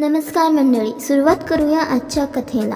नमस्कार मंडळी सुरुवात करूया आजच्या कथेला.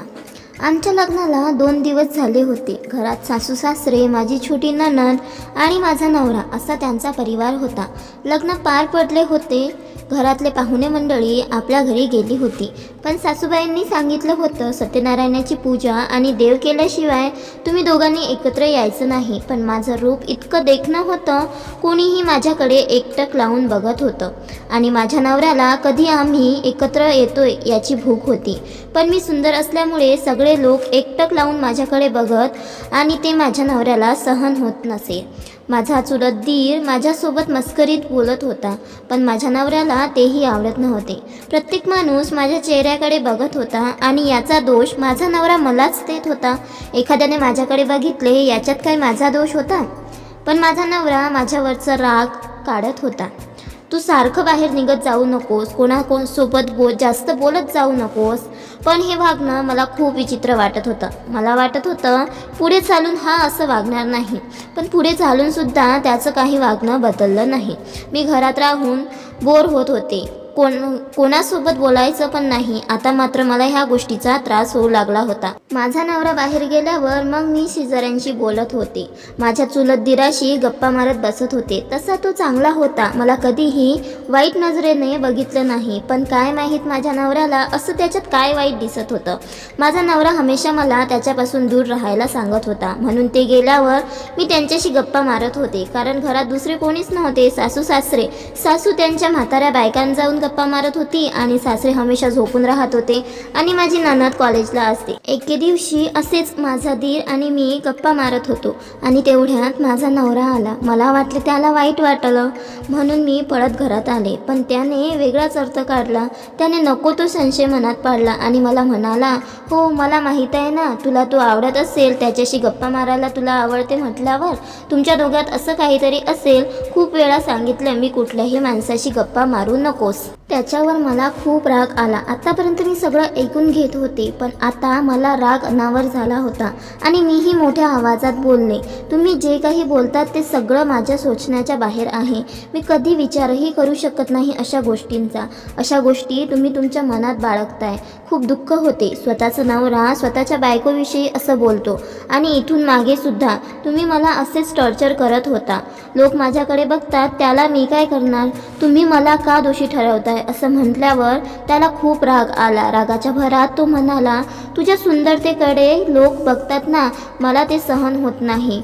आमच्या लग्नाला दोन दिवस झाले होते. घरात सासू सासरे माझी छोटी ननद आणि माझा नवरा असा त्यांचा परिवार होता. लग्न पार पडले होते. घरातले पाहुणे मंडळी आपल्या घरी गेली होती. पण सासूबाईंनी सांगितलं होतं सत्यनारायणाची पूजा आणि देव केल्याशिवाय तुम्ही दोघांनी एकत्र यायचं नाही. पण माझं रूप इतकं देखणं होतं कोणीही माझ्याकडे एकटक लावून बघत होतं. आणि माझ्या नवऱ्याला कधी आम्ही एकत्र येतोय याची भूक होती. पण मी सुंदर असल्यामुळे सगळे लोक एकटक लावून माझ्याकडे बघत आणि ते माझ्या नवऱ्याला सहन होत नसे. माझा चुलत दीर माझ्यासोबत मस्करीत बोलत होता पण माझ्या नवऱ्याला तेही आवडत नव्हते. प्रत्येक माणूस माझ्या चेहऱ्याकडे बघत होता आणि याचा दोष माझा नवरा मलाच देत होता. एखाद्याने माझ्याकडे बघितले याच्यात काय माझा दोष होता? पण माझा नवरा माझ्यावरचा राग काढत होता. तू सारखं बाहेर निघत जाऊ नकोस कोणाकोण सोबत बो जास्त बोलत जाऊ नकोस. पण हे वागणं मला खूप विचित्र वाटत होतं. मला वाटत होतं पुढे चालून हा असं वागणार नाही. पण पुढे चालूनसुद्धा त्याचं काही वागणं बदललं नाही. मी घरात राहून बोर होत होते. कोण कोणासोबत बोलायचं पण नाही. आता मात्र मला ह्या गोष्टीचा त्रास होऊ लागला होता. माझा नवरा बाहेर गेल्यावर मग मी शेजाऱ्यांशी बोलत होते. माझ्या चुलत दिराशी गप्पा मारत बसत होते. तसा तो चांगला होता. मला कधीही वाईट नजरेने बघितलं नाही. पण काय माहीत माझ्या नवऱ्याला असं त्याच्यात काय वाईट दिसत होतं? माझा नवरा हमेशा मला त्याच्यापासून दूर राहायला सांगत होता. म्हणून ते गेल्यावर मी त्यांच्याशी गप्पा मारत होते. कारण घरात दुसरे कोणीच नव्हते. सासू सासरे. सासू त्यांच्या म्हाताऱ्या बायकांना जाऊन गप्पा मारत होती आणि सासरे हमेशा झोपून राहत होते आणि माझी ननद कॉलेजला असते. एके दिवशी असेच माझा दीर आणि मी गप्पा मारत होतो आणि तेवढ्यात माझा नवरा आला. मला वाटले त्याला वाईट वाटलं. म्हणून मी पळत घरात आले. पण त्याने वेगळाच अर्थ काढला. त्याने नको तो संशय मनात पाडला आणि मला म्हणाला हो मला माहीत आहे ना तुला तो आवडत असेल त्याच्याशी गप्पा मारायला तुला आवडते म्हटल्यावर तुमच्या दोघात असं काहीतरी असेल. खूप वेळा सांगितलं मी कुठल्याही माणसाशी गप्पा मारू नकोस. त्याच्यावर मला खूप राग आला. आतापर्यंत मी सगळं ऐकून घेत होते पण आता मला राग अनावर झाला होता आणि मीही मोठ्या आवाजात बोलले तुम्ही जे काही बोलतात ते सगळं माझ्या सोचण्याच्या बाहेर आहे. मी कधी विचारही करू शकत नाही अशा गोष्टींचा. अशा गोष्टी तुम्ही तुमच्या मनात बाळगताय. खूप दुःख होते. स्वतःचं नवरा स्वतःच्या बायकोविषयी असं बोलतो. आणि इथून मागे सुद्धा तुम्ही मला असेच टॉर्चर करत होता. लोक माझ्याकडे बघतात त्याला मी काय करणार? तुम्ही मला का दोषी ठरवताय असं म्हटल्यावर त्याला खूप राग आला. रागाच्या भरात तो म्हणाला तुझ्या सुंदरतेकडे लोक बघतात ना मला ते सहन होत नाही.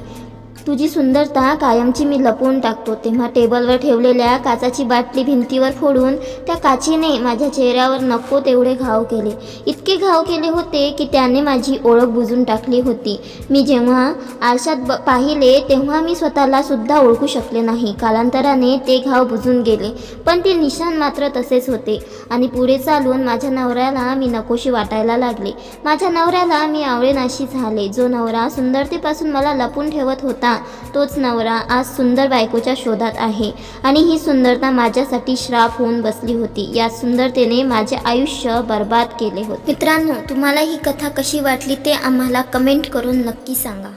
तुझी सुंदरता कायमची मी लपवून टाकतो. तेव्हा टेबलवर ठेवलेल्या काचाची बाटली भिंतीवर फोडून त्या काचीने माझ्या चेहऱ्यावर नको तेवढे घाव केले. इतके घाव केले होते की त्याने माझी ओळख बुजून टाकली होती. मी जेव्हा आरशात ब पाहिले तेव्हा मी स्वतःला सुद्धा ओळखू शकले नाही. कालांतराने ते घाव बुजून गेले पण ते निशाण मात्र तसेच होते. आणि पुढे चालून माझ्या नवऱ्याला मी नकोशी वाटायला लागले. माझ्या नवऱ्याला मी आवडेनाशी झाले. जो नवरा सुंदरतेपासून मला लपून ठेवत होता तोच नवरा आज सुंदर बायकोच्या शोधात आहे आणि ही सुंदरता माझ्यासाठी श्राप होऊन बसली होती. या सुंदरतेने माझे आयुष्य बर्बाद केले होते. मित्रांनो तुम्हाला ही कथा कशी वाटली ते आम्हाला कमेंट करून नक्की सांगा.